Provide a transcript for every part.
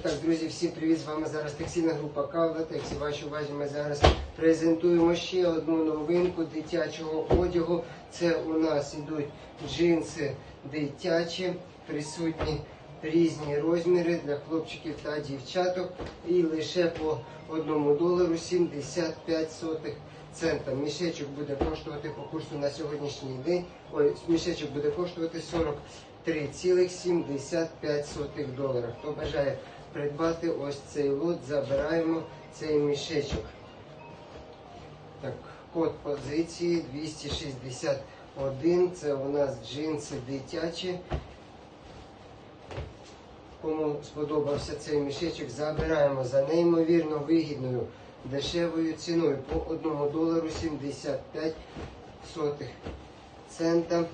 Так, друзі, всім привіт! З вами зараз текстильна група Кавлатекс. І вашій увазі ми зараз презентуємо ще одну новинку дитячого одягу. Це у нас ідуть джинси дитячі, присутні різні розміри для хлопчиків та дівчаток. І лише по 1 долару 75 сотих цента. Мішечок буде коштувати по курсу на сьогоднішній день. Ой, мішечок буде коштувати 43,75 долара. Хто бажає придбати ось цей лот, забираємо цей мішечок. Так, код позиції 261. Це у нас джинси дитячі. Кому сподобався цей мішечок, забираємо за неймовірно вигідною дешевою ціною по 1 долару 75 сотих цента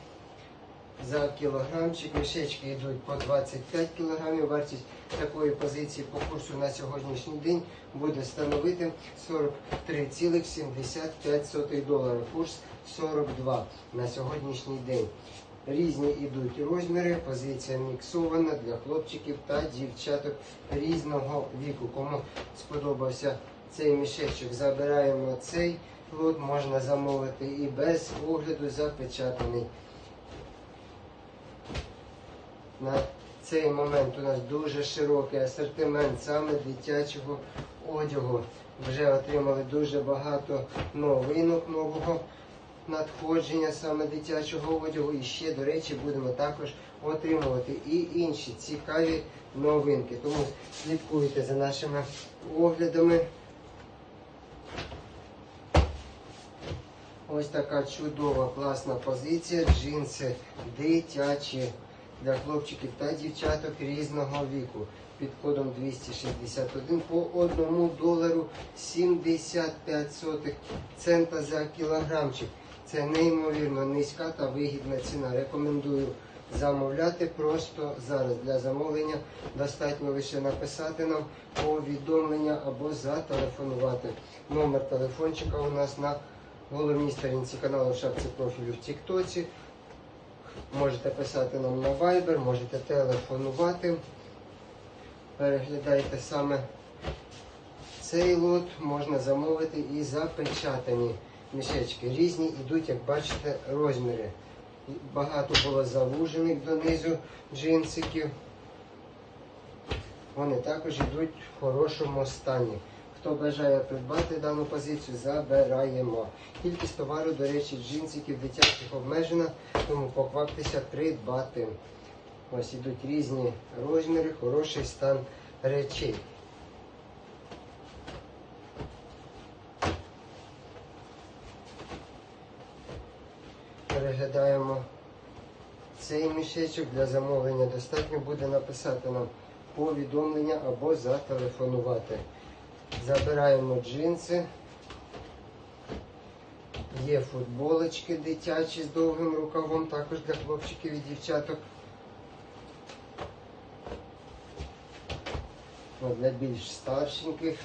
за кілограмчик. Мішечки йдуть по 25 кілограмів. Вартість такої позиції по курсу на сьогоднішній день буде становити 43,75 доларів. Курс 42 на сьогоднішній день. Різні йдуть розміри, позиція міксована для хлопчиків та дівчаток різного віку. Кому сподобався цей мішечок, забираємо цей лот, можна замовити і без огляду запечатаний. На цей момент у нас дуже широкий асортимент саме дитячого одягу. Вже отримали дуже багато новинок нового надходження саме дитячого одягу. І ще, до речі, будемо також отримувати і інші цікаві новинки. Тому слідкуйте за нашими оглядами. Ось така чудова, класна позиція. Джинси дитячі для хлопчиків та дівчаток різного віку. Під кодом 261 по 1 долару 75 сотих цента за кілограмчик. Це неймовірно низька та вигідна ціна. Рекомендую замовляти просто зараз. Для замовлення достатньо лише написати нам повідомлення або зателефонувати. Номер телефончика у нас на головній сторінці каналу шапці профілю в Тіктоці. Можете писати нам на Viber, можете телефонувати. Переглядайте саме цей лот, можна замовити і запечатані мішечки. Різні йдуть, як бачите, розміри. Багато було завужених донизу джинсиків. Вони також йдуть в хорошому стані. Хто бажає придбати дану позицію, забираємо. Кількість товару, до речі, джинсиків дитячих обмежена, тому покваптеся придбати. Ось ідуть різні розміри, хороший стан речей. Переглядаємо цей мішечок для замовлення. Достатньо буде написати нам повідомлення або зателефонувати. Забираємо джинси. Є футболочки дитячі з довгим рукавом, також для хлопчиків і дівчаток. Ну, Для більш старшеньких.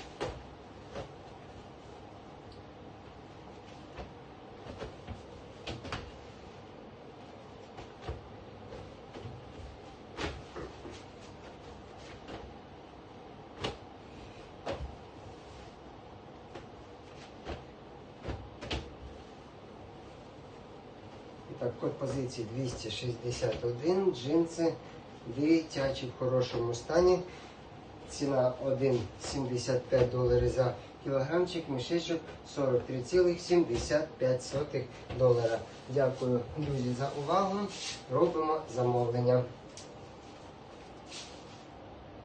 Так, код позиції 261, джинси дитячі в хорошому стані. Ціна 1,75 доларів за кілограмчик, мішечок 43,75 долара. Дякую, друзі, за увагу. Робимо замовлення.